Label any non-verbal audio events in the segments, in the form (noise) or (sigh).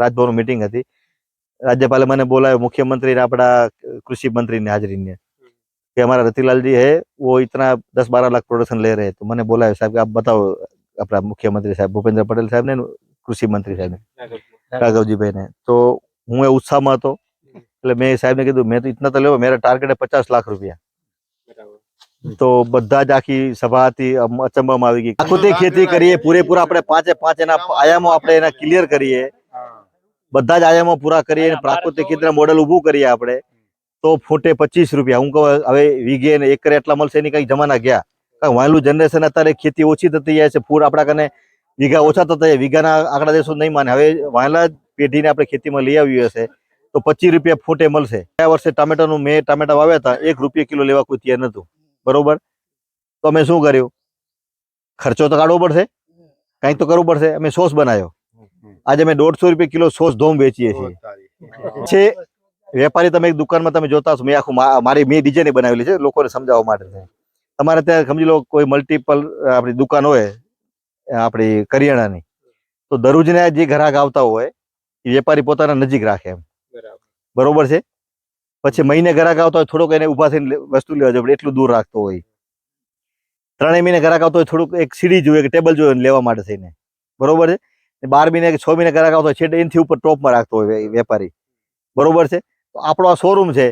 Raj Bhavan meeting હતી રાજ્યપાલે મને બોલાવ્યો मुख्यमंत्री ने આપણા कृषि मंत्री ने हाजिरी ने कि हमारा रतिलाल जी है वो इतना दस बारह लाख प्रोडक्शन ले रहे हैं तो मैंने बोला है साहब कि आप बताओ अपना मुख्यमंत्री साहब भूपेंद्र पटेल साहब ने કૃષિ મંત્રી સાહેબ રાઘવજીભાઈ ને તો હું એ ઉત્સાહમાં હતો એટલે મેં સાહેબને કીધું મેં તો ઇતના તો લેવો મેરા ટાર્ગેટ પચાસ લાખ રૂપિયા તો બધા જ આખી સભા હતી અમ અચંબામાં આવી ગઈ પ્રાકૃતિક ખેતી કરીએ પૂરેપૂરા આપણે પાંચે પાંચ એના આયામો આપણે એના ક્લિયર કરીએ બધા જ આયામો પૂરા કરીએ અને પ્રાકૃતિક ખેતીના મોડેલ ઊભું કરીએ આપણે તો ફૂટે પચીસ રૂપિયા. હું કહું હવે વીઘે ને એકરે એટલા મળશે એની કઈ જમાના ગયા. કારણ વાયલું જનરેશન અત્યારે ખેતી ઓછી થતી જાય છે પૂર આપણા કને વીઘા ઓછા થતા જાય. વીઘાના આંકડા દેશો નહીં માને. હવે વાયલા પેઢીને આપણે ખેતીમાં લઈ આવી હશે તો પચીસ રૂપિયા ફૂટે મળશે. ગયા વર્ષે ટામેટાનું મેં ટામેટા વાવ્યા હતા એક રૂપિયા કિલો લેવા કોઈ તૈયાર નતું બરોબર? તો અમે શું કર્યું? ખર્ચો તો કાઢવો પડશે. કંઈક તો કરવું પડશે. અમે સોસ બનાવ્યો. આજે અમે દોઢસો રૂપિયા કિલો સોસ ધોમ વેચીએ છીએ. છે વેપારી તમે એક દુકાનમાં તમે જોતા હશો મેં આખું મારી મેં ડિઝાઇન બનાવેલી છે લોકોને સમજાવવા માટે તમારે ત્યાં સમજી લો કોઈ મલ્ટિપલ આપણી દુકાન હોય આપણી કરિયાણાની તો દરરોજના જે ગ્રાહક આવતા હોય એ વેપારી પોતાના નજીક રાખે એમ. બરોબર. છે? પછી મહિને ગ્રાહક આવતા હોય થોડોક એને ઊભા થઈને વસ્તુ લેવા જોઈએ એટલું દૂર રાખતો હોય. ત્રણેય મહિને ગ્રાહક આવતો હોય થોડુંક એક સીડી જોઈએ કે ટેબલ જોઈએ લેવા માટે થઈને. બરોબર છે? બાર મહિને છ મહિને ગ્રાહક આવતો હોય, છેલ્લે એનથી ઉપર ટોપમાં રાખતો હોય વેપારી. બરોબર છે? આપણો આ શોરૂમ છે,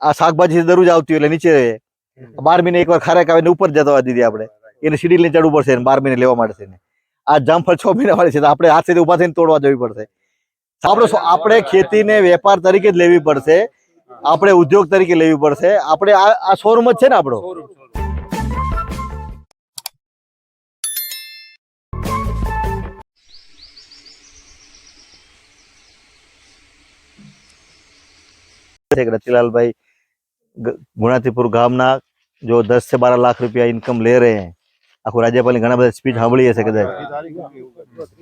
આ શાકભાજી દરરોજ આવતી હોય એટલે નીચે રહે. બાર મહિને એકવાર ખારેક આવે ને ઉપર જતા દીધી આપણે. એને સીડી લઈને ચડવું પડશે બાર મહિને લેવા માટે થઈને આ જામફળ છ મહિના વાળી છે, તો આપણે હાથ સુધી ઊભા થઈને તોડવા જવી પડશે. આપણે આપણે ખેતીને વેપાર તરીકે જ લેવી પડશે. આપણે ઉદ્યોગ તરીકે લેવી પડશે. આપણે આ શોરૂમ જ છે ને આપણો? છે કે રતિલાલભાઈ ગ- ગુણાતીપુર ગામના જો દસ से बारह लाख रुपया इनकम ले रहे हैं આખું રાજ્યપાલની ઘણા બધા સ્પીચ સાંભળી હશે કદાચ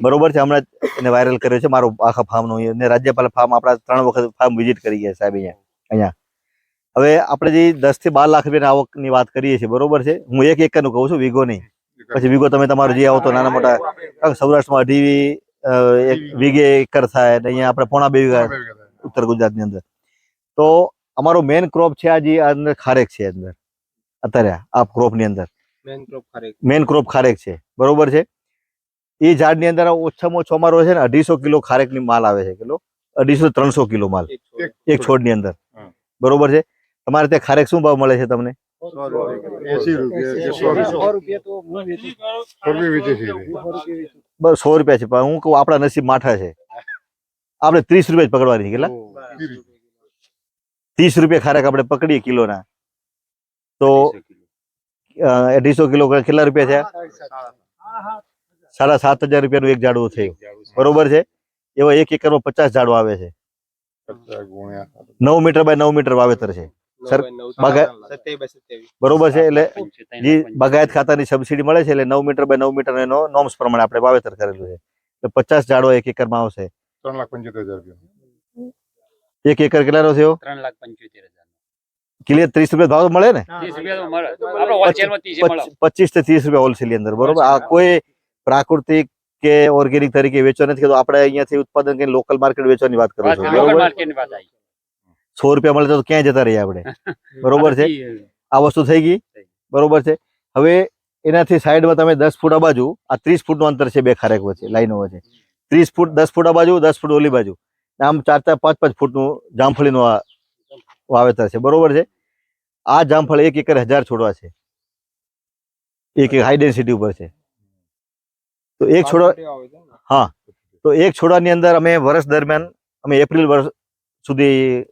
બરોબર છે હમણાં જ એને વાયરલ કર્યો છે મારો આખા ફાર્મનો અને રાજ્યપાલ ફાર્મ આપણા ત્રણ વખત ફાર્મ વિઝિટ કરી ગયા સાહેબ અહીંયા અહીંયા હવે આપણે જે દસ થી બાર લાખ રૂપિયાની આવકની વાત કરીએ છીએ બરોબર છે હું એક એકરનું કહું છું વીઘો નહીં પછી વીઘો તમે તમારું જે આવો તો નાના મોટા કારણ કે સૌરાષ્ટ્રમાં અઢી અ, એક વીઘે એકર થાય અને અહીંયા આપણે પોણા બે વીઘા ઉત્તર ગુજરાતની અંદર તો અમારો મેઇન ક્રોપ છે આજે અંદર ખારેક છે અંદર. અત્યારે આ ક્રોપની અંદર. મેઇન ક્રોપ ખારેક. છે. બરોબર છે? એ ઝાડની અંદર ઓછામાં ઓછો અમારો છે ને અઢીસો કિલો ખારેકની માલ આવે છે. કિલો અઢીસો ત્રણસો કિલો માલ. એક છોડની અંદર. બરોબર છે? તમારે ત્યાં ખારેક શું ભાવ મળે છે તમને? બસ સો રૂપિયા છે. પણ હું કહું આપણા નસીબ માઠા છે. આપણે ત્રીસ રૂપિયા જ પકડવાની કેટલા? ત્રીસ રૂપિયા ખારેક આપણે પકડીએ કિલોના. તો અઢીસો કિલો. કેટલા રૂપિયા થયા? સાડા સાત હજાર રૂપિયાનું એક ઝાડવું થયું. બરોબર છે? એવા એક એકરમાં પચાસ ઝાડો આવે છે. નવ મીટર બાય નવ મીટર વાવેતર છે. સર બરોબર છે? એટલે જે બાગાયત ખાતાની સબસિડી મળે છે એટલે નવ મીટર બાય નવ મીટર એનો નોર્મ્સ પ્રમાણે આપણે વાવેતર કરેલું છે. એટલે પચાસ ઝાડો એક એકરમાં આવશે. ત્રણ લાખ પંચોતેર હજાર રૂપિયા. એક એકર કેટલાનો થયો ત્રણ લાખ પંચોતેર હજાર ત્રીસ રૂપિયા ભાવ મળે ને? પચીસથી ત્રીસ રૂપિયા હોલસેલ અંદર બરોબર? આ કોઈ પ્રાકૃતિક કે ઓર્ગેનિક તરીકે વેચવા નથી તો આપણે અહીંયાથી ઉત્પાદન કરીને લોકલ માર્કેટ વેચવાની વાત કરું છું બરોબર? માર્કેટની વાત આવી. સો રૂપિયા મળે તો ક્યાંય જતા રહીએ આપણે? (laughs) બરોબર છે? આ વસ્તુ થઈ ગઈ. બરોબર છે? હવે એનાથી સાઈડમાં તમે દસ ફૂટ આ બાજુ આ ત્રીસ ફૂટનું અંતર છે બે ખારેક વચ્ચે લાઈનો વચ્ચે. ત્રીસ ફૂટ દસ ફૂટ આ બાજુ દસ ફૂટ ઓલી બાજુ. આમ ચાર ચાર પાંચ પાંચ ફૂટનું જામફળીનું આ વાવેતર છે. બરોબર છે? આ જામફળ એક એકર હજાર છોડવા છે. એક એક હાઈ ડેન્સિટી ઉપર છે. તો એક છોડવા તો એક છોડવાની અંદર અમે વર્ષ દરમિયાન અમે એપ્રિલ વર્ષ સુધી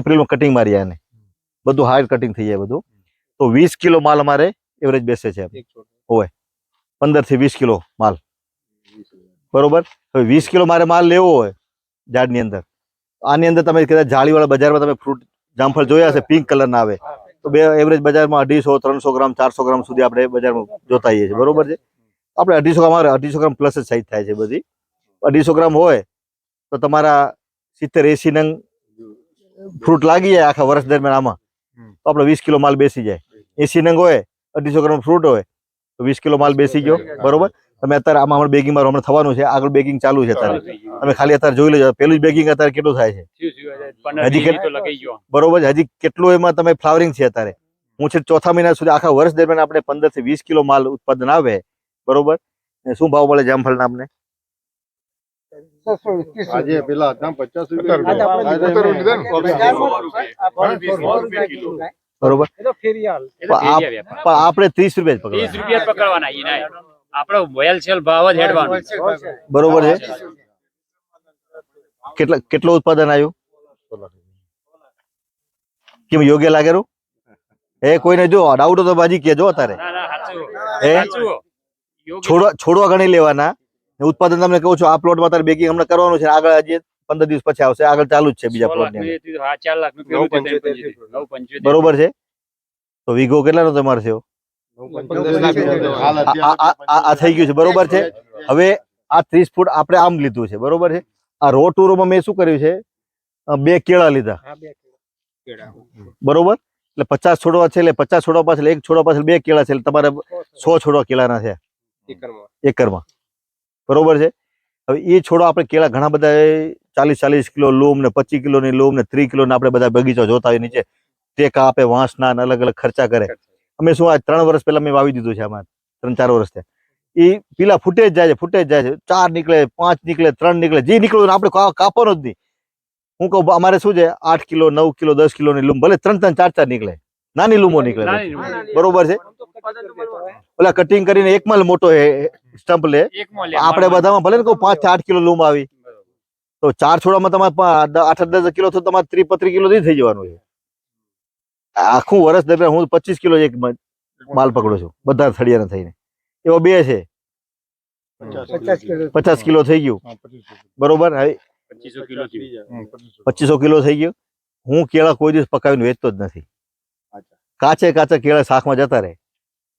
એપ્રિલમાં કટિંગ મારી એને બધું હાર્ડ કટિંગ થઈ જાય બધું. તો વીસ કિલો માલ અમારે એવરેજ બેસે છે. પંદરથી વીસ કિલો માલ. બરોબર? હવે વીસ કિલો મારે માલ લેવો હોય ઝાડની અંદર. આની અંદર તમે કદાચ જાળીવાળા બજારમાં તમે ફ્રૂટ જામફળ જોયા હશે પિંક કલરના આવે. તો બે એવરેજ બજારમાં અઢીસો, ત્રણસો ગ્રામ, ચારસો ગ્રામ સુધી આપણે બજારમાં જોતા હોઈએ છીએ. બરોબર છે? આપણે અઢીસો ગ્રામ અઢીસો ગ્રામ પ્લસ જ સાઈઝ થાય છે બધી. અઢીસો ગ્રામ હોય, તો તમારા સિત્તેર એસી નંગ ફ્રૂટ લાગી જાય આખા વર્ષ દરમિયાન આમાં. તો આપણે વીસ કિલો માલ બેસી જાય. એસી નંગ હોય, અઢીસો ગ્રામ ફ્રૂટ હોય, તો વીસ કિલો માલ બેસી ગયો. બરોબર? તમે અત્યારે આમાં હમણાં બેગિંગ મારો હમણાં થવાનું છે આગળ બેગિંગ ચાલુ છે અત્યારે. તમે ખાલી અત્યારે જોઈ લેજો પેલું જ બેગિંગ અત્યારે કેટલું થાય છે? હજી બરોબર છે હજી કેટલું એમાં તમે ફ્લાવરિંગ છે અત્યારે? હું છે ચોથા મહિના સુધી આખા વર્ષ દરમિયાન આપણે પંદરથી વીસ કિલો માલ ઉત્પાદન આવે બરોબર? શું ભાવ મળે જામફળના આપણે આજે પેલા હતા પચાસ રૂપિયા? બરોબર. આપણે ત્રીસ રૂપિયા જ પકડવાના. આપણો હોલસેલ ભાવ જ હેડવાનો. બરોબર છે. કેટલા કેટલું ઉત્પાદન આવ્યું? કેમ યોગ્ય લાગેલું એ કોઈને જો ડાઉટ તો બાજી કેજો અત્યારે. ના ના સાચું. એ? છોડવા છોડવા ગણી લેવાના. ઉત્પાદન તમને કહું છું આ પ્લોટમાં તારે બેગિંગ હમણાં કરવાનું છે આગળ હજી પંદર દિવસ પછી આવશે. આગળ ચાલુ જ છે બીજા પ્લોટ. બરોબર છે. તો વીઘો કેટલાનો તમારે થયો આ થઈ ગયું છે બરોબર છે? હવે આ ત્રીસ ફૂટ આપણે આમ લીધું છે બરોબર છે? આ રો ટુરોમાં મેં શું કર્યું છે? બે કેળા લીધા. બરોબર? એટલે પચાસ છોડવા છે એટલે પચાસ છોડવા પાછળ એક છોડવા પાછળ બે કેળા છે એટલે તમારે સો છોડવા. કેળાના છે. એકરમાં. બરોબર છે? હવે એ છોડવા આપણે કેળા ઘણા બધા ચાલીસ ચાલીસ કિલો લૂમ ને પચીસ કિલોની લૂમ ને ત્રીસ કિલોના આપણે બધા બગીચા જોતા હોય નીચે. ટેકા આપે વાંસના અલગ અલગ ખર્ચા કરે. અમે શું આ ત્રણ વર્ષ પહેલા મેં વાવી દીધું છે આમાં ત્રણ ચાર વર્ષ થયા. એ પીલા ફૂટે જ જાય છે ફૂટે જ જાય છે. ચાર નીકળે પાંચ નીકળે ત્રણ નીકળે જે નીકળ્યું આપણે કાપવાનું જ નહીં. હું કહું અમારે શું છે? આઠ કિલો નવ કિલો દસ કિલો ની લૂમ ભલે ત્રણ ત્રણ ચાર ચાર નીકળે. નાની લૂમો નીકળે. બરોબર છે? ઓલા કટિંગ કરીને એક માલ મોટો સ્ટમ્પ લે. એકમાં આપણે બધામાં ભલે ને કહું પાંચથી આઠ કિલો લૂમ આવી. તો ચાર છોડામાં તમારે આઠ દસ કિલો તો તમારે ત્રી પત્રી કિલો થઈ જવાનું છે. આખું વર્ષ દરમિયાન હું પચીસ કિલો એક માલ પકડું છું બધા થળિયાના થઈને. એવો બે છે. પચાસ કિલો થઈ ગયું. બરોબર? હવે પચીસો કિલો થયું. પચીસો કિલો. થઈ ગયું. હું કેળા કોઈ દિવસ પકાવીને વેચતો જ નથી. કાચે કાચા કેળા શાકમાં જતા રહે.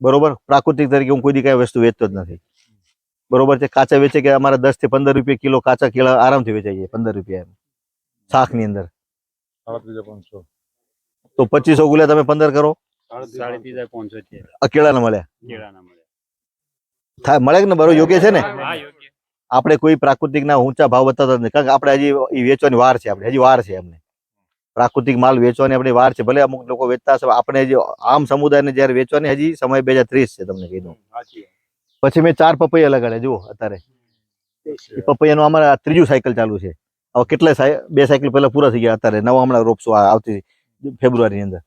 બરોબર? પ્રાકૃતિક તરીકે હું કોઈ દી કઈ વસ્તુ વેચતો જ નથી. બરોબર છે? કાચા વેચે કે અમારા દસથી પંદર રૂપિયા કિલો કાચા કેળા આરામથી વેચાઈ જાય પંદર રૂપિયા શાકની અંદર. તો પચીસો ગુલા તમે પંદર કરો. કેળા કેળાના મળ્યા. મળે. થાય મળે કે ને બરોબર યોગ્ય છે ને? આપણે કોઈ પ્રાકૃતિક ના ઊંચા ભાવ બતાવતા નથી. કારણ કે આપણે હજી વેચવાની વાર છે આપણે. હજી વાર છે એમને. પ્રાકૃતિક માલ વેચવાની આપણી વાર છે. ભલે અમુક લોકો વેચતા હશે આપણે હજી આમ સમુદાયને જયારે વેચવાની હજી સમય બે હજાર ત્રીસ છે તમને કીધું પછી મેં ચાર પપૈયા લગાડ્યા જુઓ અત્યારે. એ પપૈયાનું અમારે ત્રીજું સાયકલ ચાલુ છે. હવે કેટલા બે સાયકલ પહેલા પૂરા થઈ ગયા અત્યારે. નવા હમણાં રોપશું આવતી ફેબ્રુઆરીની અંદર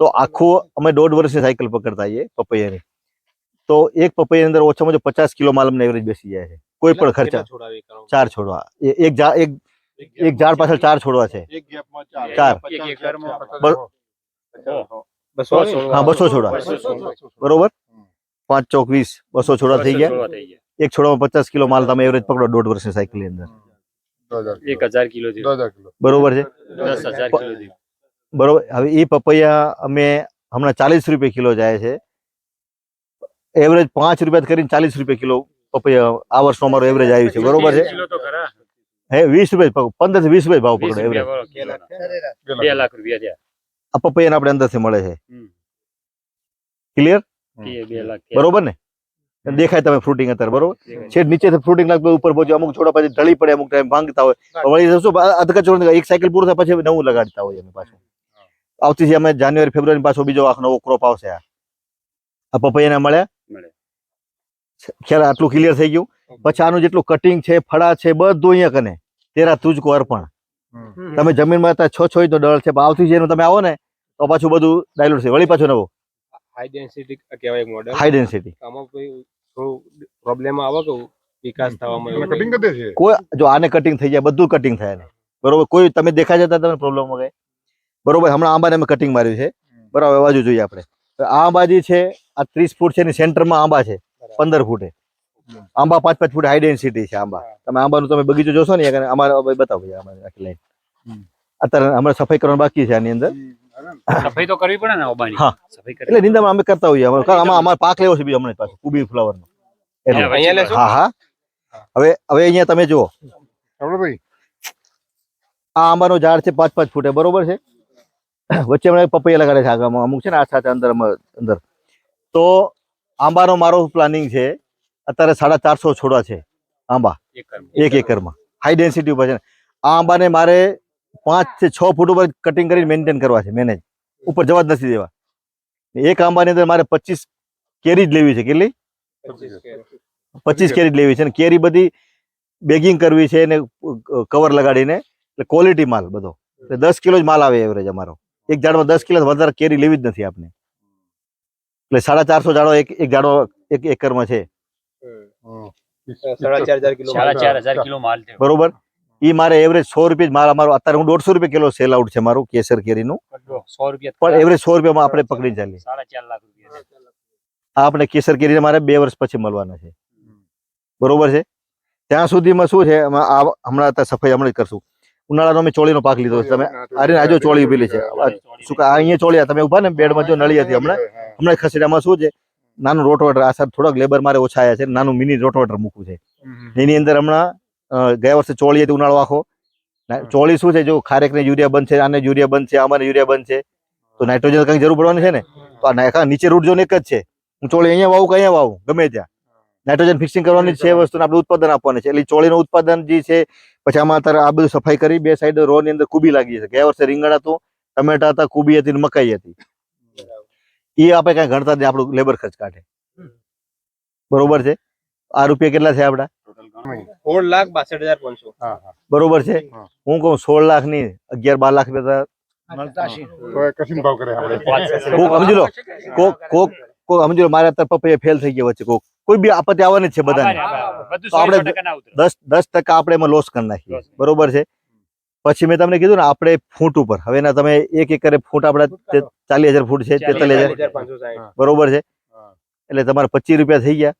તો આખું અમે દોઢ વર્ષની સાયકલ પકડતા આવીએ પપૈયાની તો એક પપૈયાની અંદર ઓછામાં ઓછો પચાસ કિલો માલ અમને એવરેજ બેસી જાય છે કોઈ પણ ખર્ચા ચાર છોડવા એ- એક ઝાડ એક એક ઝાડ પાછળ ચાર છોડવા છે એક ગેપમાં ચાર ચાર. એક એકરમાં હા બસો છોડવા બરોબર પાંચ ચોક વીસ બસો છોડવા થઈ ગયા છોડવા થઈ ગયા. એક છોડવામાં પચાસ કિલો માલ તમે એવરેજ પકડો દોઢ વર્ષની સાયકલની અંદર એક હજાર કિલો થયું. બરોબર છે દસ હજાર કિલો થયું. બરોબર? હવે એ પપૈયા અમે હમણાં ચાલીસ રૂપિયા કિલો જાય છે. એવરેજ પાંચ રૂપિયા કરીને ચાલીસ રૂપિયા કિલો પપૈયા આ વર્ષનો અમારો એવરેજ આવ્યું છે. બરોબર છે? કિલો તો ખરા. હે વીસ રૂપિયા પંદરથી વીસ રૂપિયા ભાવ પકડો એવરેજ રૂપિયા વાળો કિલોના. બે લાખ. રૂપિયા થયા. આ પપૈયાને આપણે અંદરથી મળે છે. ક્લિયર. બરોબર ને? દેખાય તમે ફ્રૂટિંગ અત્યારે બરોબર? છેડ નીચેથી ફ્રૂટિંગ લાગતું ઉપર પહોંચ્યું અમુક છોડા પછી ઢળી પડે અમુક ટાઈમ ભાંગતા હોય. વળી શું અધકા છોડ એક સાયકલ પૂરું થાય પછી નવું લગાડતા હોય અમે પાછું આવતી છે અમે જાન્યુઆરી ફેબ્રુઆરી પાછો બીજો આખો નવો ક્રોપ આવશે આ. પપૈયાના મળે. ખ્યાલ આટલું ક્લિયર થઈ ગયું. પછી આનું જેટલું કટિંગ છે ફળા છે બધું અહીંયા કને. તેરા તુજકો અર્પણ. તમે જમીનમાં હતા છ છ તો ડળ છે આવતી છે એનું તમે આવો ને તો પાછું બધું ડાયલુટ છે વળી પાછું નવો. હાઈ ડેન્સિટી કહેવાય મોડેલ હાઈ ડેન્સિટી આમાં કોઈ પ્રોબ્લેમ આવે કે વિકાસ થવામાં કટિંગ કરી છે. કોઈ જો આને કટિંગ થઈ જાય બધું કટિંગ થાય ને બરોબર? કોઈ તમે દેખા જતા તમને પ્રોબ્લેમ વગર. બરોબર હમણાં આંબાને અમે કટિંગ માર્યું છે. બરાબર બાજુ જોઈએ આપણે. તો આ આંબાજી છે આ ત્રીસ ફૂટ છે એની સેન્ટરમાં આંબા છે પંદર ફૂટે. આંબા પાંચ પાંચ ફૂટ હાઈ ડેન્સિટી છે આંબા. તમે આંબાનું તમે બગીચો જોશો ને અમારે હવે બતાવો અમારે આખી લાઈન અત્યારે અમારે સફાઈ કરવાનું બાકી છે આની અંદર. સફાઈ તો કરવી પડે ને ઓબાની હા. સફાઈ એટલે નિંદામાં અમે કરતા હોઈએ. અમારે આમાં અમારે પાક લેવો છે બી હમણાં જ પાછો કુબી ફ્લાવરનો. એટલે હા હા. હવે હવે અહીંયા તમે જુઓ. ભાઈ. આ આંબાનું ઝાડ છે પાંચ પાંચ ફૂટે બરોબર છે? (coughs) વચ્ચે હમણાં પપૈયા લગાડે છે આગળમાં. અમુક છે ને આ સાથે અંદર અંદર. તો આંબાનો મારો પ્લાનિંગ છે અત્યારે સાડા ચારસો છોડવા છે આંબા. એક એકરમાં. હાઈ ડેન્સિટી ઉપર છે આ આંબાને મારે પાંચથી છ ફૂટ ઉપર કટિંગ કરીને મેન્ટેન કરવા છે મેનેજ ઉપર જવા જ નથી દેવા. એક આંબાની અંદર મારે પચીસ કેરી જ લેવી છે. કેટલી? પચીસ કેરી. લેવી છે. અને કેરી બધી બેગિંગ કરવી છે એને કવર લગાડીને. એટલે ક્વોલિટી માલ બધો. એટલે દસ કિલો જ માલ આવે એવરેજ અમારો. એક ઝાડમાં દસ કિલો વધારે કેરી લેવી જ નથી આપણે એટલે સાડા ચારસો ઝાડો એક એક ઝાડો એક એકરમાં છે. બરોબર? ઈ મારે એવરેજ સો રૂપિયા મારા મારો અત્યારે હું દોઢસો રૂપિયા કિલો સેલ આઉટ છે મારું કેસર કેરીનું. સો રૂપિયા પણ એવરેજ સો રૂપિયામાં આપણે પકડી ચાલીએ. સાડા ચાર લાખ રૂપિયા આ આપણે કેસર કેરી મારે બે વર્ષ પછી મળવાના છે. બરોબર છે? ત્યાં સુધીમાં શું છે? હમણાં સફાઈ હમણાં જ કરશું. ઉનાળાનો અમે ચોળીનો પાક લીધો છે. તમે અરે આજો ચોળી ઉભેલી છે. શું કે અહીંયા ચોળિયા તમે ઊભા ને બેડમાં જો નળી હતી હમણાં. હમણાં ખસેડામાં શું છે? નાનું રોટવેટર આ સાહેબ થોડાક લેબર મારે ઓછા આવ્યા છે. નાનું મિની રોટવેટર મૂકવું છે. એની અંદર હમણાં ગયા વર્ષે ચોળી હતી ઉનાળો આખો. ચોળી શું છે? જો ખારેકને યુરિયા બંધ છે આને યુરિયા બંધ છે આમાં યુરિયા બંધ છે. તો નાઇટ્રોજન કંઈક જરૂર પડવાની છે ને? તો આ નાખા નીચે રૂટ જોને એક જ છે. હું ચોળી અહીંયા વાવું કે અહીંયા વાવું? ગમે ત્યાં. નાઇટ્રોજન ફિક્સિંગ કરવાની છે એ વસ્તુને આપણે ઉત્પાદન આપવાનું છે. એટલે ચોળીનું ઉત્પાદન જે છે પછી આમાં અત્યારે આ બધું સફાઈ કરી બે સાઈડ રો ની અંદર કુબી લાગી છે. ગયા વર્ષે રીંગણ હતું ટમેટા હતા કુબી હતી ને મકાઈ હતી. એ આપણે કઈ ગણતા જ આપણું લેબર ખર્ચ કાઢે. બરોબર છે? આ રૂપિયા કેટલા છે આપડા સોળ લાખ બાસઠ હજાર પાંચસો. બરોબર છે? હું. કહું સોળ લાખની અગિયાર બાર લાખ રૂપિયા તો કશી ભાવ કરે આપણે. કોક સમજી લો કોક કોક કોક સમજો મારા તરફ ફેલ થઈ ગયા વચ્ચે કોક. કોઈ બી આપત્તિ આવવાની છે બધાને. તો આપણે. દસ દસ ટકા આપણે એમાં લોસ કરી નાખીએ. બરોબર છે? પછી મેં તમને કીધું ને આપણે ફૂટ ઉપર. હવે ના તમે એક એકરે ફૂટ આપણા ચાલીસ હજાર ફૂટ છે તેતાલીસ હજાર. બરોબર છે? એટલે તમારે પચીસ રૂપિયા થઈ ગયા.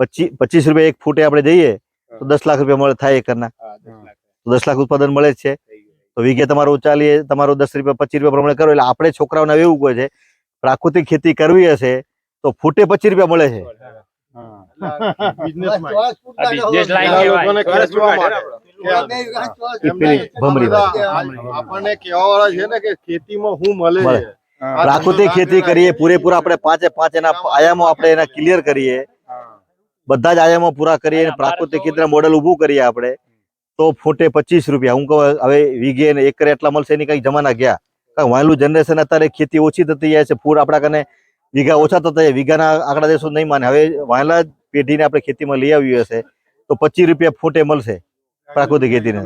પચીસ પચીસ રૂપિયા એક ફૂટે આપણે જઈએ તો દસ લાખ રૂપિયા મળે થાય એકરના. તો દસ લાખ ઉત્પાદન મળે જ છે. તો વીઘે તમારું ચાલીએ તમારું દસ રૂપિયા પચીસ રૂપિયા પ્રમાણે કરો. એટલે આપણે છોકરાઓને એવું કહે છે પ્રાકૃતિક ખેતી કરવી હશે તો ફૂટે પચીસ રૂપિયા મળે છે. આપણને વાળા ને કે ખેતીમાં શું મળે પ્રાકૃતિક ખેતી કરીએ પૂરેપૂરા આપણે પાંચે પાંચ એના આયામો આપણે એના ક્લિયર કરીએ. બધા જ આયામો પૂરા કરીએ પ્રાકૃતિક ખેતીના મોડેલ ઉભું કરીએ આપણે. તો ફૂટે પચીસ રૂપિયા. હું કહું હવે વીઘે ને એકરે એટલા મળશે એની કઈ જમાના ગયા. વાયલું જનરેશન અત્યારે ખેતી ઓછી થતી જાય છે. ફૂડ આપણા કને વીઘા ઓછા થતા વીઘાના આંકડા દેશો નહીં માને. હવે વાયલા પેઢીને આપણે ખેતીમાં લઈ આવી હશે, તો પચીસ રૂપિયા ફૂટે મળશે પ્રાકૃતિક ખેતીને.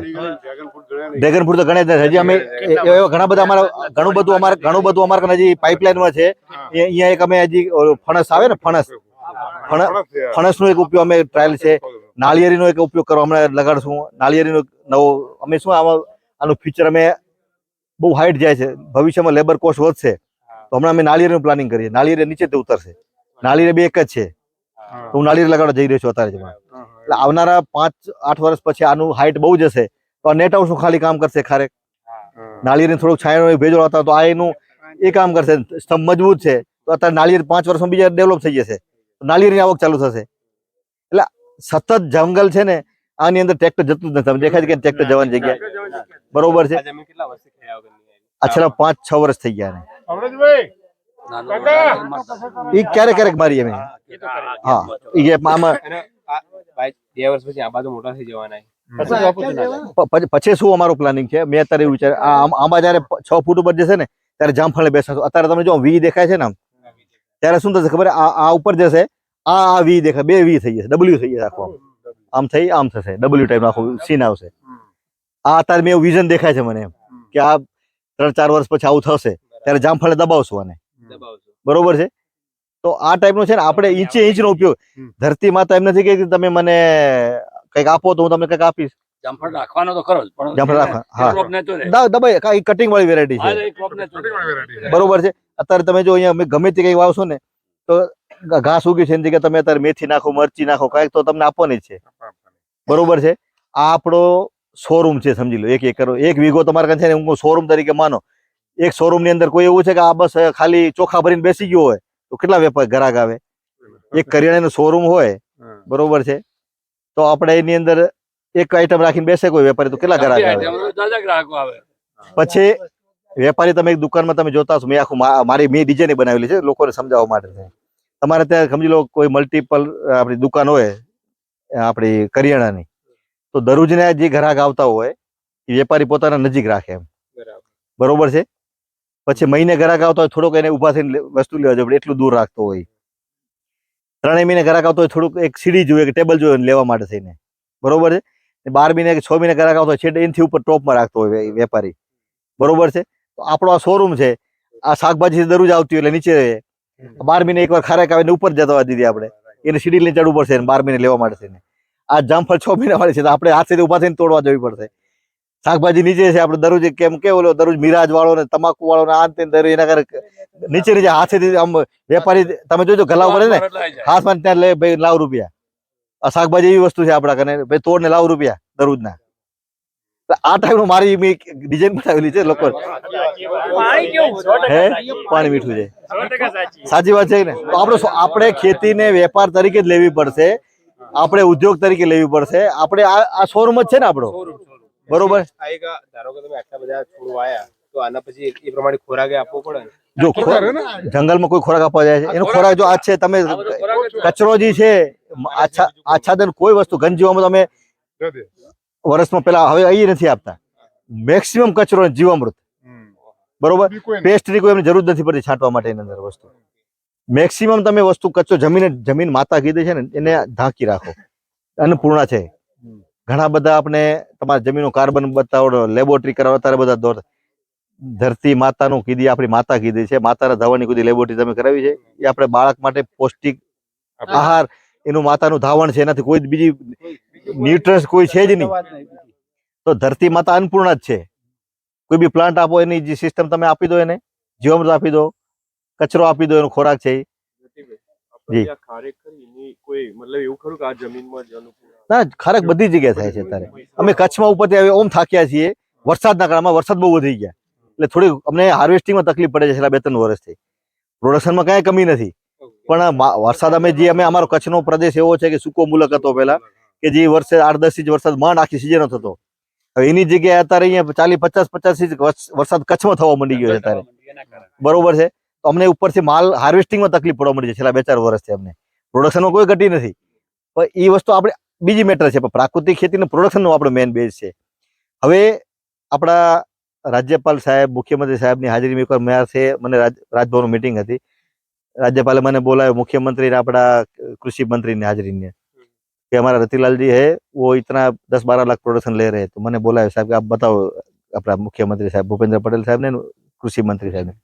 ડ્રેગન ફ્રૂટ તો ગણે હજી અમે એવા ઘણા બધા અમારા ઘણું બધું અમારે ઘણું બધું અમારે હજી પાઇપલાઇનમાં છે અહીંયા એક અમે હજી ફણસ આવે ને, ફણસ. ફણ- ફણસ ફણસનો એક ઉપયોગ અમે ટ્રાયલ છે. નાળિયેરીનો એક ઉપયોગ કરવા હમણાં લગાડશું. નાળિયેરીનો નવો અમે શું આમાં આનું ફીચર અમે બહુ હાઈટ જાય છે. ભવિષ્યમાં લેબર કોસ્ટ વધશે. તો હમણાં અમે નાળિયેરીનું પ્લાનિંગ કરીએ. નાળિયેરી નીચેથી ઉતરશે. નાળિયેર બે એક જ છે. તો હું નાળિયેર લગાડવા જઈ રહ્યો છું અત્યારે. એટલે આવનારા પાંચ આઠ વર્ષ પછી આનું હાઈટ બહુ જશે તો નેટ હાઉસ ખાલી કામ કરશે ખારેક નાળિયેર નાળિયેરી થોડુંક છાંયો ભેજો હતા તો આ એનું એ કામ કરશે. સ્તંભ મજબૂત છે. તો અત્યારે નાળિયેર પાંચ વર્ષમાં બીજા ડેવલપ થઈ જશે. નાળિયેરની આવક ચાલુ થશે. એટલે સતત જંગલ છે ને આની અંદર ટ્રેક્ટર જતું જ નથી. દેખાય છે કે ટ્રેક્ટર જવાની જગ્યા બરોબર છે. આ? આ છેલ્લા પાંચ છ વર્ષ થઈ ગયા ને. એ ક્યારેક ક્યારેક મારી અમે. હા એ આમાં ભાઈ બે વર્ષ પછી આ બાજુ મોટા થઈ જવાના પછી- પછી શું અમારું પ્લાનિંગ છે? મેં અત્યારે વિચાર આ આંબા જયારે છ ફૂટ ઉપર જશે ને ત્યારે જામફળે બેસાશું અત્યારે તમે જો વી દેખાય છે ને આમ ત્યારે શું થશે ખબર? આ આ ઉપર જશે આ આ વી દેખાય બે વી થઈ જશે ડબલ્યુ થઈ જશે આખું આમ. આમ થઈ આમ થશે ડબલ્યુ ટાઈપ આખું સીન આવશે. આ અત્યારે મેં વિઝન દેખાય છે મને એમ કે આ ત્રણ ચાર વર્ષ પછી આવું થશે. ત્યારે જામફળ દબાવશું આને. બરોબર છે? તો આ ટાઈપનો છે ને આપણે ઇંચે ઇંચનો ઉપયોગ. ધરતી માતા એમ નથી કે તમે મને કંઈક આપો તો હું તમને કંઈક આપીશ. જામફળ રાખવાનો તો ખરો પણ જામફળ રાખવા હા. crop ને તો ને. દા- દબાઈ કાંઈ કટિંગ વાળી વેરાયટી છે. બરોબર છે? અત્યારે તમે જો અહીંયા ગમે તે કંઈ વાવશો ને તો ઘાસ ઉગી છે એની જગ્યાએ તમે અત્યારે મેથી નાખો મરચી નાખો કાંઈક તો તમને આપવાની છે. બરોબર છે? આ આપણો શોરૂમ છે સમજી લો. એક એકર એક વીઘો તમારે કાંઈ છે ને હું શોરૂમ તરીકે માનો એક શોરૂમની અંદર કોઈ એવું છે કે આ બસ ખાલી ચોખા ભરીને બેસી ગયો હોય તો કેટલા વેપાર ગ્રાહક આવે? એક કરિયાણાનું શોરૂમ હોય બરોબર છે. તો આપણે એની અંદર એક આઈટમ રાખીને બેસે કોઈ વેપારી તો કેટલા ગ્રાહક આવે? ગ્રાહકો પછી વેપારી તમે એક દુકાનમાં તમે જોતા હશો મેં આખું મારી મેં ડિઝાઇન બનાવેલી છે લોકોને સમજાવવા માટે તમારે ત્યાં સમજી લો કોઈ મલ્ટિપલ આપણી દુકાન હોય આપણી કરિયાણાની તો દરરોજના જે ગ્રાહક આવતા હોય એ વેપારી પોતાના નજીક રાખે એમ. બરોબર છે? પછી મહિને ગ્રાહક આવતો હોય થોડોક એને ઊભા થઈને વસ્તુ લેવા જોઈએ એટલું દૂર રાખતો હોય. ત્રણેય મહિને ગ્રાહક આવતો હોય થોડુંક એક સીડી જોઈએ કે ટેબલ જોઈએ લેવા માટે થઈને. બરોબર છે? બાર મહિને કે છ મહિને ગ્રાહક આવતો હોય છેલ્લે એનથી ઉપર ટોપમાં રાખતો હોય વેપારી. બરોબર છે? તો આપણો આ શોરૂમ છે આ શાકભાજી દરરોજ આવતી હોય એટલે નીચે રહે. બાર મહિને એકવાર ખારાક આવીને ઉપર જતા દીધી આપણે. એને સીડી લઈને ચડવું પડશે બાર મહિને લેવા માટે થઈને. આ જામફળ છ મહિના વાળી છે તો આપણે હાથેથી ઊભા થઈને તોડવા જવી પડશે. શાકભાજી નીચે છે આપણે દરરોજ કેમ કે ઓલો દરરોજ મિરાજ વાળો ને તમાકુ વાળો ને આ ને ને દરરોજ એના કરે નીચે નીચે હાથેથી આમ વેપારી તમે જોજો ગલાવ પડે ને હાથમાં ત્યાં લે ભાઈ લાવ રૂપિયા. આ શાકભાજી એવી વસ્તુ છે આપણા કને ભાઈ તોડ ને લાવ રૂપિયા દરરોજ ના આ ટાઈમ મારી મેં ડિઝાઇન બનાવેલી છે લોકો પાણી હે? પાણી મીઠું છે. સાચી. વાત છે ને તો આપણે આપણે ખેતીને વેપાર તરીકે જ લેવી પડશે. આપણે ઉદ્યોગ તરીકે લેવી પડશે. આપણે આ આ શોરૂમ જ છે ને આપણો? બરોબર. ધારો કે તમે આટલા બધા છોડ વાયા તો આના પછી એ પ્રમાણે ખોરાક આપવો પડે જો જંગલમાં કોઈ ખોરાક આપવા જાય છે. એનો ખોરાક જો આ છે તમે કચરો જે છે આચ્છાદન કોઈ વસ્તુ ગંજીવામાં તમે વર્ષમાં પેલા હવે અહીં નથી આપતા. મેક્સિમમ કચરો જીવામૃત. બરોબર? પેસ્ટની કોઈ એમની જરૂર નથી પડતી છાંટવા માટે એની અંદર વસ્તુ. મેક્સિમમ તમે વસ્તુ કચરો જમીન જમીન માતા કીધી છે ને એને ઢાંકી રાખો. અન્નપૂર્ણા છે. ઘણા બધા આપણે તમારા જમીનનું કાર્બન બતાવો લેબોરેટરી કરાવો ત્યારે બધા દોર ધરતી માતાનું કીધી આપણી માતા કીધી છે. માતાના ધાવણની કીધી લેબોરેટરી તમે કરાવી છે? એ આપણે બાળક માટે પૌષ્ટિક આહાર એનું માતાનું ધાવણ છે. એનાથી કોઈ બીજી ન્યુટ્રન્સ કોઈ છે જ નહીં. તો ધરતી માતા અન્નપૂર્ણા જ છે. કોઈ બી પ્લાન્ટ આપો એની જે સિસ્ટમ તમે આપી દો એને જીવામૃત આપી દો કચરો આપી દો એનો ખોરાક છે. જી. આપણે આ ખારેક કરી એની કોઈ મતલબ એવું ખરું કે આ જમીનમાં ના ખરેખ બધી જગ્યાએ થાય છે અત્યારે. અમે કચ્છમાં ઉપરથી ઓમ થાક્યા છીએ. વરસાદના કારણમાં વરસાદ બહુ વધી ગયા. એટલે થોડી અમને હાર્વેસ્ટિંગમાં તકલીફ પડે છે છેલ્લા બે ત્રણ વર્ષથી. પ્રોડક્શનમાં કાંઈ કમી નથી. પણ વરસાદ અમે જે અમે અમારો કચ્છનો પ્રદેશ એવો છે કે સૂકો મુલક હતો પહેલા કે જે વર્ષે આઠ દસ ઇંચ વરસાદ માંડ આખી સિઝન થતો હવે એની જગ્યાએ અત્યારે અહીંયા ચાલીસ પચાસ પચાસ ઇંચ વરસાદ કચ્છમાં થવા માંડી ગયો છે અત્યારે. બરોબર છે? તો અમને ઉપરથી માલ હાર્વેસ્ટિંગમાં તકલીફ પડવા મળી છે. છેલ્લા બે ચાર વર્ષથી અમને. પ્રોડક્શનમાં કોઈ ઘટી નથી. પણ એ વસ્તુ આપણે, બીજી મેટર છે, પણ પ્રાકૃતિક ખેતીનું પ્રોડક્શનનો આપણો મેઇન બેઝ છે. હવે આપણા રાજ્યપાલ સાહેબ, મુખ્યમંત્રી સાહેબની હાજરીમાં એકવાર મેં છે, મને રાજભવનની મિટિંગ હતી. રાજ્યપાલે મને બોલાવ્યો, મુખ્યમંત્રી આપણા કૃષિ મંત્રીની હાજરીને. કે અમારા રતિલાલજી હે, વો ઇતના દસ બાર લાખ પ્રોડક્શન લે રહે. તો મને બોલાવ્યો સાહેબ કે આપ બતાવો આપણા મુખ્યમંત્રી સાહેબ, ભૂપેન્દ્ર પટેલ સાહેબને કૃષિ મંત્રી સાહેબને.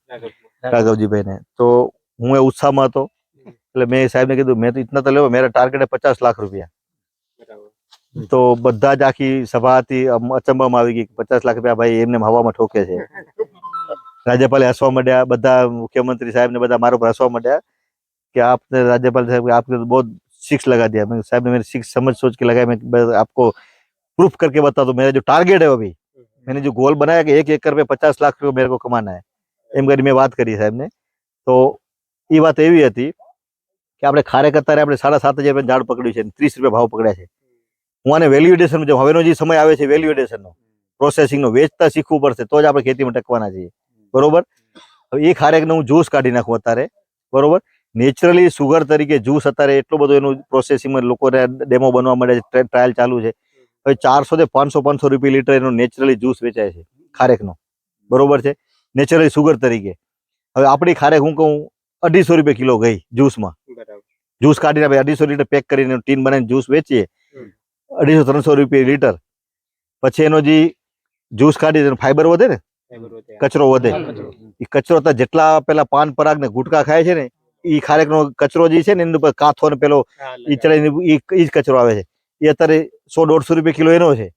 રાઘવજીભાઈ ને તો હું એ ઉત્સાહમાં હતો એટલે મેં સાહેબને કીધું મેં તો ઇતના તો લેવો મેરા ટાર્ગેટ है પચાસ લાખ રૂપિયા બરાબર તો બધા જ આખી સભા હતી આમ અચંબામાં આવી ગઈ કે પચાસ લાખ રૂપિયા ભાઈ એમને હવામાં ઠોકે છે રાજ્યપાલે હસવા માંડ્યા બધા મુખ્યમંત્રી સાહેબ ને બધા મારા પર હસવા માંડ્યા कि आपने राज्यपाल साहब आपने तो बहुत सिक्स लगा दिया मैं साहब ने मेरे सिक्स समझ सोच के लगाया मैं मैं आपको प्रूफ करके बता दूं मेरा जो टारगेट है अभी मैंने जो गोल बनाया कि एक एकड़ पे पचास लाख रुपये मेरे को कमाना है એમ કરી મેં વાત કરી સાહેબને. તો એ વાત એવી હતી કે આપણે ખારેક અત્યારે આપણે સાડા સાત હજાર રૂપિયા ઝાડ પકડ્યું છે ત્રીસ રૂપિયા ભાવ પકડ્યા છે. હું આને વેલ્યુએશન જો હવેનો જે સમય આવે છે વેલ્યુડેશનનો પ્રોસેસિંગનો વેચતા શીખવું પડશે તો જ આપણે ખેતીમાં ટકવાના છીએ. બરોબર? હવે એ ખારેકનો હું જ્યુસ કાઢી નાખું અત્યારે. બરોબર? નેચરલી સુગર તરીકે જ્યુસ અત્યારે એટલો બધો એનું પ્રોસેસિંગમાં લોકોને ડેમો બનવા છે ટ્રાયલ ચાલુ છે. હવે ચારસો થી પાંચસો પાંચસો રૂપિયા લીટર એનો નેચરલી જ્યુસ વેચાય છે ખારેકનો. બરોબર છે? નેચરલી સુગર તરીકે. હવે આપણી ખારેક હું કહું અઢીસો રૂપિયા કિલો ગઈ જ્યુસમાં. જ્યુસ કાઢીને આપણે અઢીસો લીટર પેક કરીને ટીન બનાવીને જ્યુસ વેચીએ. અઢીસો ત્રણસો રૂપિયા લીટર. પછી એનો જે જ્યુસ કાઢી ફાઈબર વધે ને? કચરો વધે. એ કચરો. તો જેટલા પેલા પાન પરાગ ને ગુટકા ખાય છે ને એ ખારેકનો કચરો જે છે ને એની ઉપર કાથો ને પેલો એ ચડાઈ જ કચરો આવે છે. એ અત્યારે સો દોઢસો રૂપિયા કિલો એનો છે.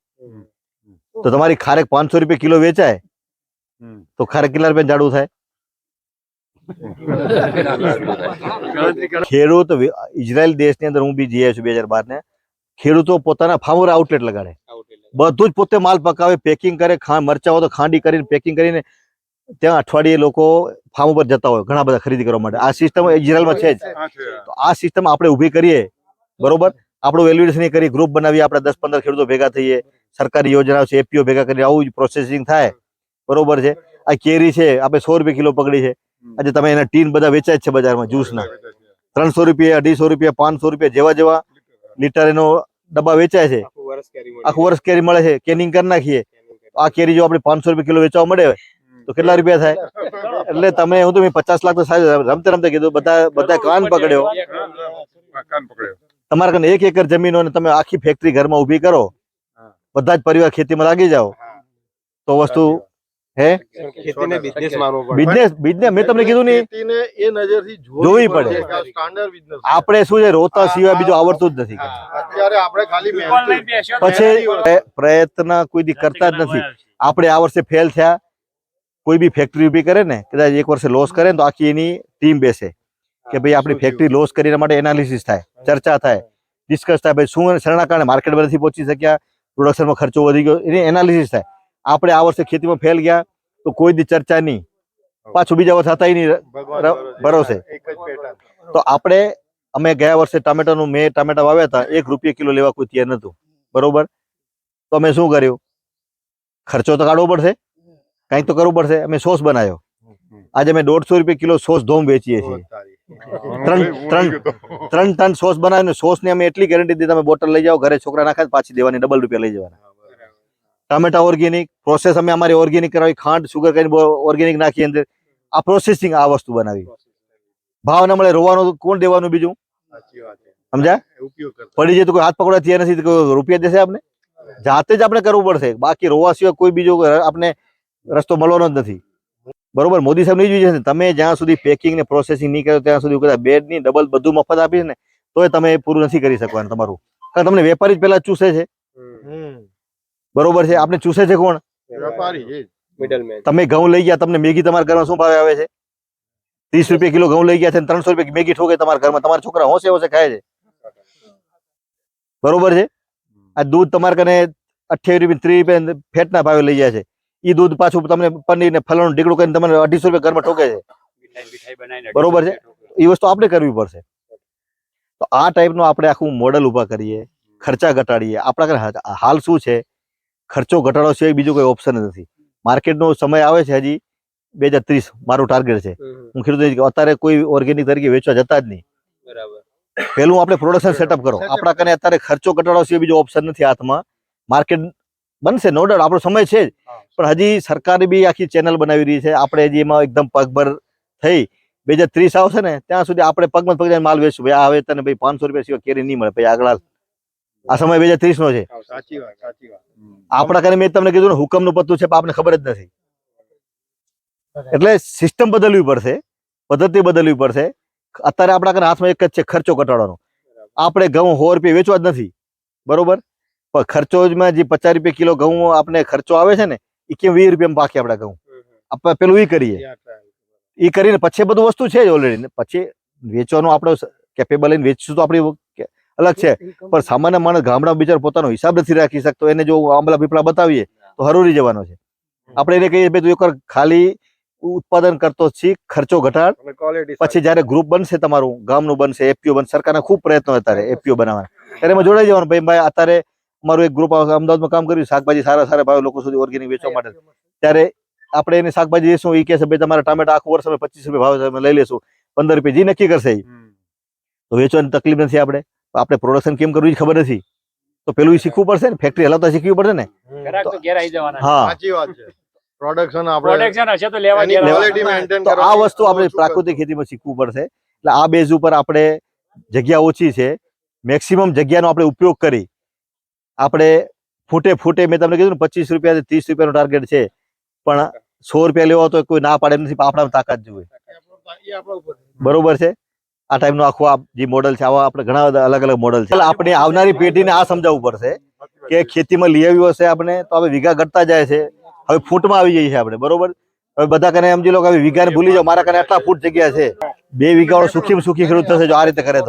તો તમારી ખારેક પાંચસો રૂપિયા કિલો વેચાય તો ખારેક કેટલા રૂપિયા જાડું થાય? ખેડૂત ઇઝરાયલ દેશની અંદર હું બી જઈએ છું બે હજાર બાર ને ખેડૂતો પોતાના ફાર્મર આઉટલેટ લગાડે. બધું જ પોતે માલ પકાવે પેકિંગ કરે ખા મરચાઓ તો ખાંડી કરીને પેકિંગ કરીને ત્યાં અઠવાડિયે લોકો ફાર્મ ઉપર જતા હોય ઘણા બધા ખરીદી કરવા માટે. આ સિસ્ટમ ઇઝરાયલમાં છે જ. તો આ સિસ્ટમ આપણે ઊભી કરીએ બરોબર? આપણું વેલ્યુએશન કરી ગ્રુપ બનાવીએ આપણે દસ પંદર ખેડૂતો ભેગા થઈએ સરકારી યોજનાઓ છે એપીઓ ભેગા કરી આવું જ પ્રોસેસિંગ થાય. બરોબર છે? આ કેરી છે આપણે સો રૂપિયા કિલો પકડી છે. આજે તમે એના ટીન બધા વેચાય છે બજારમાં જ્યુસના. ત્રણસો રૂપિયા અઢીસો રૂપિયા પાંચસો રૂપિયા જેવા જેવા લીટર. એનો ડબ્બા વેચાય છે. આખું વર્ષ કેરી મળી છે. કેનિંગ કરી નાખીએ. આ કેરી જો આપણે પાંચસો રૂપિયા કિલો વેચવા મળે તો કેટલા રૂપિયા થાય? (laughs) એટલે તમે હું તો મેં પચાસ લાખ તો રમતે રમતે કીધું બધા બધા કાન પકડ્યો. તમારા કને એક એકર જમીન હોય ને તમે આખી ફેક્ટરી ઘરમાં ઊભી કરો બધા જ પરિવાર ખેતીમાં લાગી જાઓ. તો વસ્તુ હે? ખેતીને બિઝનેસ માનવો પડે. બિઝનેસ બિઝનેસ મેં તમને કીધું નહીં. ખેતીને એ નજરથી જોવી પડે. સ્ટાન્ડર્ડ બિઝનેસ આપણે શું છે રોતા સિવાય બીજું આવડતું જ નથી. અત્યારે આપણે ખાલી મહેનત પછી પ્રયત્ન કોઈ દી કરતા જ નથી. આપણે આ વર્ષે ફેલ થયા. કોઈ બી ફેક્ટરી ઊભી કરે ને કદાચ એક વર્ષે લોસ કરે ને તો આખી એની ટીમ બેસે. કે ભાઈ આપણી ફેક્ટરી લોસ કરીને માટે એનાલિસિસ થાય ચર્ચા થાય ડિસ્કસ થાય. ભાઈ શું શરણા કારણે માર્કેટમાં નથી પહોંચી શક્યા? પ્રોડક્શનમાં ખર્ચો વધી ગયો એની એનાલિસિસ થાય. આપણે આ વર્ષે ખેતીમાં ફેલ ગયા તો કોઈ દી ચર્ચા નહીં. પાછું બીજા વર્ષ હતા નહીં ભરોસે. તો આપણે અમે ગયા વર્ષે ટામેટાનું મેં ટામેટા વાવ્યા હતા એક રૂપિયા કિલો લેવા કોઈ તૈયાર નતું બરોબર? તો અમે શું કર્યું? ખર્ચો તો કાઢવો પડશે. કંઈક તો કરવું પડશે. અમે સોસ બનાવ્યો. આજે અમે દોઢસો રૂપિયા કિલો સોસ ધોમ વેચીએ છીએ. ત્રણ- ત્રણ- ત્રણ ટન સોસ બનાવીને સોસની અમે એટલી ગેરંટી દીધી તમે બોટલ લઈ જાઓ ઘરે છોકરા નાખે પાછી દેવાની ડબલ રૂપિયા લઈ જવાના. ટામેટા ઓર્ગેનિક પ્રોસેસ અમે અમારી ઓર્ગેનિક કરાવી ખાંડ સુગર કરીને ઓર્ગેનિક નાખી અંદર. આ પ્રોસેસિંગ આ વસ્તુ બનાવી. ભાવ ના મળે રોવાનું કોણ દેવાનું બીજું? સમજ્યા? પડી જાય તો કોઈ હાથ પકડવા થયા નથી રૂપિયા દેશે આપણે જાતે જ આપણે કરવું પડશે. બાકી રોવા સિવાય કોઈ બીજો આપને આપણે રસ્તો મળવાનો જ નથી. બરોબર? મોદી સાહેબ નહીં જોઈએ તમે જ્યાં સુધી પેકિંગ ને પ્રોસેસિંગ નહીં કરો ત્યાં સુધી કદાચ બેડની ડબલ બધું મફત આપીશ ને તોય તમે એ પૂરું નથી કરી શકવાનું તમારું. કારણ તમને વેપારી જ પહેલા ચૂસે છે. હમ. બરોબર છે? આપણે ચૂસે છે કોણ? વેપારી છે જ. મિડલમેન તમે ઘઉં લઈ ગયા તમને મેગી તમારા ઘરમાં શું ભાવે આવે છે? ત્રીસ રૂપિયા કિલો ઘઉં લઈ ગયા છે ત્રણસો રૂપિયા મેગી ઠોકે તમારા ઘરમાં. તમારા છોકરા હોશે હોશે ખાય છે. બરોબર છે? આ દૂધ તમારા કને અઠ્યાવીસ રૂપિયા ત્રીસ રૂપિયા ફેટના ભાવે લઈ જાય છે. એ દૂધ પાછું તમને પનીર ને ફલાણું ઢીકડું કરીને તમને અઢીસો રૂપિયા ઘરમાં ઠોકે છે. બરોબર છે? એ વસ્તુ આપણે કરવી પડશે. તો આ ટાઈપનું આપણે આખું મોડલ ઊભા કરીએ ખર્ચા ઘટાડીએ. આપણા હાલ શું છે? ખર્ચો ઘટાડો સિવાય બીજું કોઈ ઓપ્શન નથી. માર્કેટનો સમય આવે છે હજી બે હજાર ત્રીસ મારું ટાર્ગેટ છે. હું ખેડૂત અત્યારે કોઈ ઓર્ગેનિક તરીકે વેચવા જતા જ નહીં. બરાબર. પેલું આપણે પ્રોડક્શન સેટઅપ કરો. આપણા કને અત્યારે ખર્ચો ઘટાડો સિવાય બીજો ઓપ્શન નથી હાથમાં. માર્કેટ બનશે નો ડાઉટ આપણો સમય છે જ. પણ હજી સરકારે બી આખી ચેનલ બનાવી રહી છે. આપણે હજી એમાં એકદમ પગભર થઈ બે હજાર ત્રીસ આવશે ને ત્યાં સુધી આપણે પગમાં પગ માલ વેચશું. ભાઈ આવે તને ભાઈ પાંચસો રૂપિયા સિવાય કેરી નહીં મળે. ભાઈ આગળ. આ સમય બે હજાર ત્રીસ નો છે. સાચી વાત આપણા કને મેં તમને કીધું ને હુકમનું પત્તું છે પણ આપણને ખબર જ નથી. એટલે સિસ્ટમ બદલવી પડશે પદ્ધતિ બદલવી પડશે. અત્યારે આપણા કને હાથમાં એક જ છે ખર્ચો ઘટાડવાનો. આપણે ઘઉં સો રૂપિયા વેચવા જ નથી બરોબર? પણ ખર્ચોમાં જે પચાસ રૂપિયા કિલો ઘઉં આપણે ખર્ચો આવે છે ને એ કેમ વીસ રૂપિયામાં પાકે આપણા ઘઉં? આપણે પેલું એ કરીએ. એ ઈ કરીને પછી બધું વસ્તુ છે જ ઓલરેડી પછી વેચવાનું આપણે કેપેબલ લઈને વેચશું તો આપણી અલગ છે. પણ સામાન્ય માણસ ગામડા બિચાર પોતાનો હિસાબ નથી રાખી શકતો. એને જો આંબલા પીપળા બતાવીએ તો હરોરી જવાનો છે. આપણે એને કહીએ ભાઈ તું એકવાર ખાલી ઉત્પાદન કરતો જ શીખ ખર્ચો ઘટાડ. પછી જ્યારે ગ્રુપ બનશે તમારું ગામનું બનશે એપીઓ બનશે સરકારના ખૂબ પ્રયત્નો અત્યારે એપીઓ બનાવવાના. ત્યારે એમાં જોડાઈ જવાનું ભાઈ ભાઈ અત્યારે અમારું એક ગ્રુપ અમદાવાદમાં કામ કર્યું શાકભાજી સારા સારા ભાવે લોકો સુધી ઓર્ગેનિક વેચવા માટે. ત્યારે આપણે એને શાકભાજી દેશું એ કહે છે ભાઈ તમારા ટામેટા આખું વર્ષ અમે પચીસ રૂપિયા ભાવે છે, લઈ લેશું. પંદર રૂપિયા જે નક્કી કરશે તો વેચવાની તકલીફ નથી આપણે. આપણે પ્રોડક્શન કેમ કરવું એ ખબર નથી. તો પેલું શીખવું પડશે ને? ફેક્ટરી હલાવતા શીખવું પડશે ને? ગ્રાહક તો ઘેર આવી જવાના હા. સાચી વાત છે. પ્રોડક્શન પ્રોડક્શન હશે તો લેવા એની ઘેર આવવાના. quality maintain તો આ વસ્તુ આપણે પ્રાકૃતિક ખેતીમાં શીખવું પડશે. એટલે આ બેઝ ઉપર આપણે જગ્યા ઓછી છે. મેક્સિમમ જગ્યાનો આપણે ઉપયોગ કરી. આપણે ફૂટે ફૂટે મેં તમને કીધું ને પચીસ રૂપિયા ત્રીસ રૂપિયાનો ટાર્ગેટ છે. પણ સો રૂપિયા લેવા તો કોઈ ના પાડે નથી આપણા તાકાત જોઈએ. બરોબર છે? આ ટાઈપનું આખું આ જે મોડલ છે, આવા આપણે ઘણા બધા અલગ અલગ મોડલ છે. આપણે આવનારી પેઢીને આ સમજાવવું પડશે કે ખેતીમાં લઈ આવ્યું હશે આપણે, તો હવે વીઘા ઘટતા જાય છે. હવે ફૂટમાં આવી જઈએ છે આપણે, બરોબર? હવે બધા કને સમજી લો કે વીઘાને ભૂલી જાઓ, મારા કને આટલા ફૂટ જગ્યા છે. બે વીઘાઓ વાળો સુખી સુખી ખેડૂત થશે, જો આ રીતે કરે તો.